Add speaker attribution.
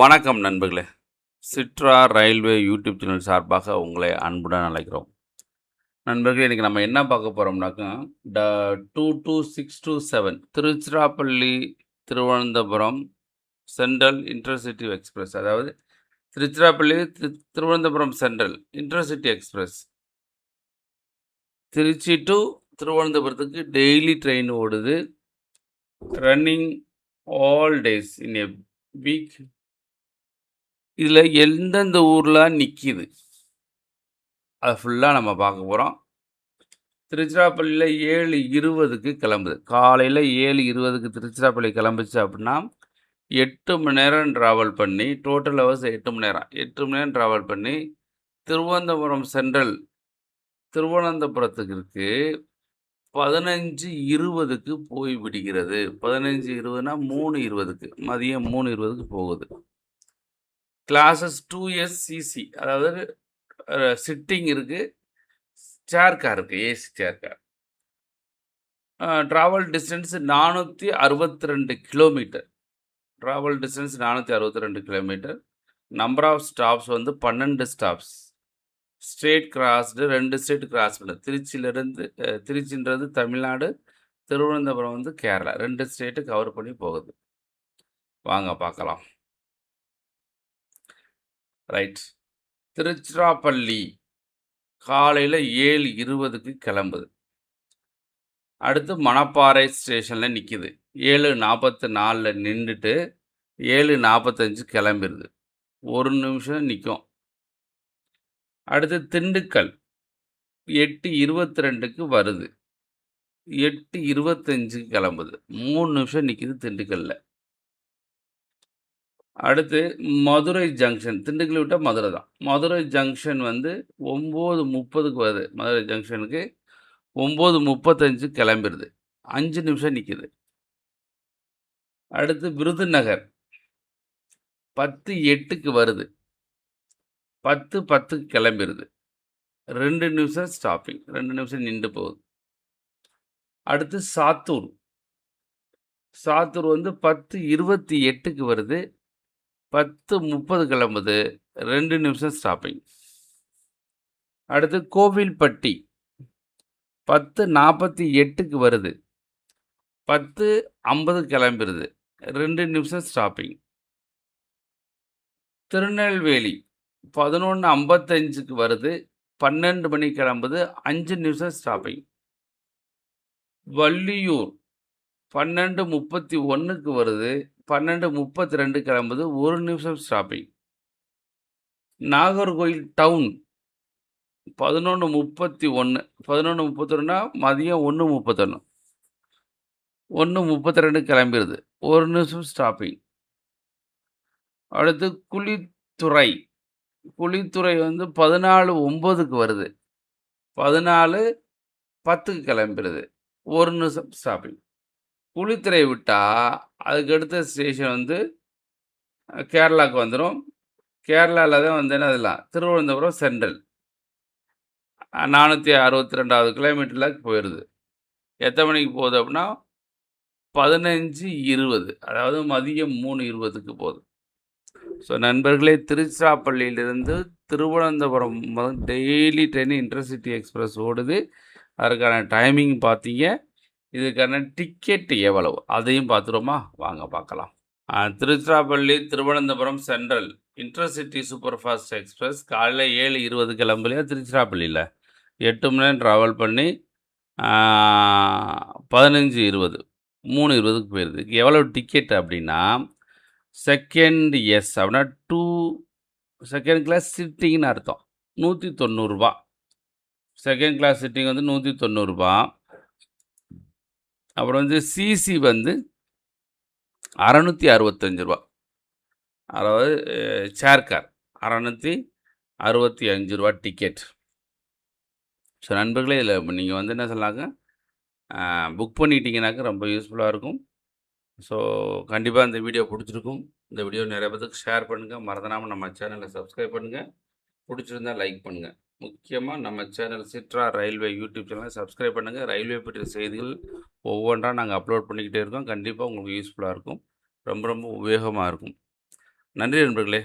Speaker 1: வணக்கம் நண்பர்களே. சிட்ரா railway YouTube channel சார்பாக உங்களை அன்புடன் அழைக்கிறோம். நண்பர்களே இன்றைக்கி நம்ம என்ன பார்க்க போகிறோம்னாக்கா ட two two six two seven Tiruchirappalli Thiruvananthapuram central intercity express. அதாவது திருச்சிராப்பள்ளி திரு Thiruvananthapuram central intercity express. Trichy to திருவனந்தபுரத்துக்கு daily train ஓடுது. Running all days in a week இதில் எந்தெந்த ஊர்லாம் நிற்கிது அதை ஃபுல்லாக நம்ம பார்க்க போகிறோம் திருச்சிராப்பள்ளியில் ஏழு இருபதுக்கு கிளம்புது. காலையில் ஏழு இருபதுக்கு திருச்சிராப்பள்ளி கிளம்புச்சு அப்படின்னா எட்டு மணி நேரம் ட்ராவல் பண்ணி டோட்டல் ஹவர்ஸ் எட்டு மணி நேரம். எட்டு மணி நேரம் ட்ராவல் பண்ணி திருவனந்தபுரம் சென்ட்ரல் திருவனந்தபுரத்துக்கு இருக்கு பதினஞ்சு இருபதுக்கு போய் விடுகிறது. பதினஞ்சு இருபதுனா மூணு இருபதுக்கு மதியம் மூணு இருபதுக்கு போகுது. கிளாஸஸ் டூ எஸ் சிசி அதாவது சிட்டிங் இருக்குது சேர் கார் இருக்குது AC chair car. Travel distance நானூற்றி அறுபத்தி ரெண்டு கிலோமீட்டர். ட்ராவல் டிஸ்டன்ஸ் நானூற்றி அறுபத்தி ரெண்டு கிலோமீட்டர். நம்பர் ஆஃப் ஸ்டாப்ஸ் வந்து பன்னெண்டு ஸ்டாப்ஸ். ஸ்ட்ரேட் கிராஸ்டு ரெண்டு ஸ்டேட் கிராஸ் பண்ணு. திருச்சியிலேருந்து திருச்சின்றது தமிழ்நாடு திருவனந்தபுரம் வந்து கேரளா. ரெண்டு ஸ்டேட்டு கவர் பண்ணி போகுது. வாங்க பார்க்கலாம். ரைட் திருச்சிராப்பள்ளி காலையில் ஏழு இருபதுக்கு கிளம்புது. அடுத்து மணப்பாறை ஸ்டேஷனில் நிற்கிது ஏழு நாற்பத்தி நாலில் நின்றுட்டு ஏழு நாற்பத்தஞ்சு கிளம்பிடுது ஒரு நிமிஷம் நிற்கும் அடுத்து திண்டுக்கல் எட்டு இருபத்தி ரெண்டுக்கு வருது. எட்டு இருபத்தஞ்சுக்கு கிளம்புது. மூணு நிமிஷம் நிற்கிது திண்டுக்கல்ல. அடுத்து மதுரை ஜங்ஷன் திண்டுக்கல் விட்டால் மதுரை தான். மதுரை ஜங்ஷன் வந்து ஒம்பது முப்பதுக்கு வருது. மதுரை ஜங்ஷனுக்கு ஒம்பது முப்பத்தஞ்சு கிளம்பிடுது அஞ்சு நிமிஷம் நிற்கிது அடுத்து விருதுநகர் பத்து எட்டுக்கு வருது. பத்து பத்துக்கு கிளம்பிடுது ரெண்டு நிமிஷம் ஸ்டாப்பிங் ரெண்டு நிமிஷம் நின்று போகுது. அடுத்து சாத்தூர். சாத்தூர் வந்து பத்து இருபத்தி எட்டுக்கு வருது. பத்து முப்பது கிளம்புது. ரெண்டு நிமிஷம் ஸ்டாப்பிங் அடுத்து கோவில்பட்டி. பத்து நாற்பத்தி எட்டுக்கு வருது. பத்து ஐம்பது கிளம்பிடுது ரெண்டு நிமிஷம் ஸ்டாப்பிங் திருநெல்வேலி. பதினொன்று ஐம்பத்தஞ்சுக்கு வருது. பன்னெண்டு மணி கிளம்புது. அஞ்சு நிமிஷம் ஸ்டாப்பிங் வள்ளியூர். பன்னெண்டு முப்பத்தி ஒன்றுக்கு வருது. பன்னெண்டு முப்பத்தி ரெண்டு கிளம்புது. ஒரு நிமிஷம் ஸ்டாப்பிங் நாகர்கோயில் டவுன் பதினொன்று முப்பத்தி ஒன்று பதினொன்று முப்பத்தி ஒன்றுனா மதியம் ஒன்று முப்பத்தொன்று ஒன்று முப்பத்தி ரெண்டு கிளம்பிடுது ஒரு நிமிஷம் ஸ்டாப்பிங் அடுத்து குழித்துறை குழித்துறை வந்து பதினாலு ஒம்பதுக்கு வருது. பதினாலு பத்துக்கு கிளம்பிடுது ஒரு நிமிஷம் ஸ்டாப்பிங் குளித்துறை விட்டால் அதுக்கு அடுத்த ஸ்டேஷன் வந்து கேரளாவுக்கு வந்துடும் கேரளாவில் தான் வந்து அதெல்லாம் திருவனந்தபுரம் சென்ட்ரல் நானூற்றி அறுபத்தி ரெண்டாவது கிலோமீட்டரில் போயிடுது எத்தனை மணிக்கு போகுது அப்படின்னா பதினஞ்சு இருபது அதாவது மதியம் மூணு இருபதுக்கு போகுது. ஸோ நண்பர்களே திருச்சிராப்பள்ளியிலிருந்து Thiruvananthapuram daily train intercity express ஓடுது. அதற்கான டைமிங் பார்த்தீங்க. இதுக்கான டிக்கெட் எவ்வளவு? அதையும் பார்த்துருவோமா? வாங்க பார்க்கலாம். Tiruchirappalli Thiruvananthapuram central intercity super fast express காலையில் ஏழு இருபது கிளம்பலையா திருச்சிராப்பள்ளியில்? எட்டு மணி நேரம் ட்ராவல் பண்ணி பதினஞ்சு இருபது மூணு இருபதுக்கு போயிடுது எவ்வளோ டிக்கெட் அப்படின்னா செகண்ட் எஸ் அப்படின்னா டூ செகண்ட் கிளாஸ் சிட்டிங்னு அர்த்தம். நூற்றி தொண்ணூறுரூபா செகண்ட் கிளாஸ் சிட்டிங் வந்து நூற்றி தொண்ணூறுரூபா அப்புறம் வந்து சிசி வந்து அறநூற்றி அறுபத்தஞ்சு ரூபா. அதாவது சேர் கார் அறநூற்றி அறுபத்தி அஞ்சு ரூபா டிக்கெட் ஸோ நண்பர்களே இதில் நீங்கள் வந்து என்ன சொல்லாங்க புக் பண்ணிட்டீங்கனாக்கா ரொம்ப யூஸ்ஃபுல்லாக இருக்கும். ஸோ கண்டிப்பாக இந்த வீடியோ பிடிச்சிருக்கும். இந்த வீடியோ நிறைய பேருக்கு ஷேர் பண்ணுங்கள் மறந்துடாமல் நம்ம சேனலை சப்ஸ்கிரைப் பண்ணுங்கள் பிடிச்சிருந்தால் லைக் பண்ணுங்கள் முக்கியமாக நம்ம சேனல் சிட்ரா ரயில்வே யூடியூப் சேனலை சப்ஸ்கிரைப் பண்ணுங்கள் ரயில்வே பற்றிய செய்திகள் ஒவ்வொன்றா நாங்கள் அப்லோட் பண்ணிக்கிட்டே இருக்கோம். கண்டிப்பாக உங்களுக்கு யூஸ்ஃபுல்லாக இருக்கும். ரொம்ப ரொம்ப உபயோகமாக இருக்கும். நன்றி நண்பர்களே.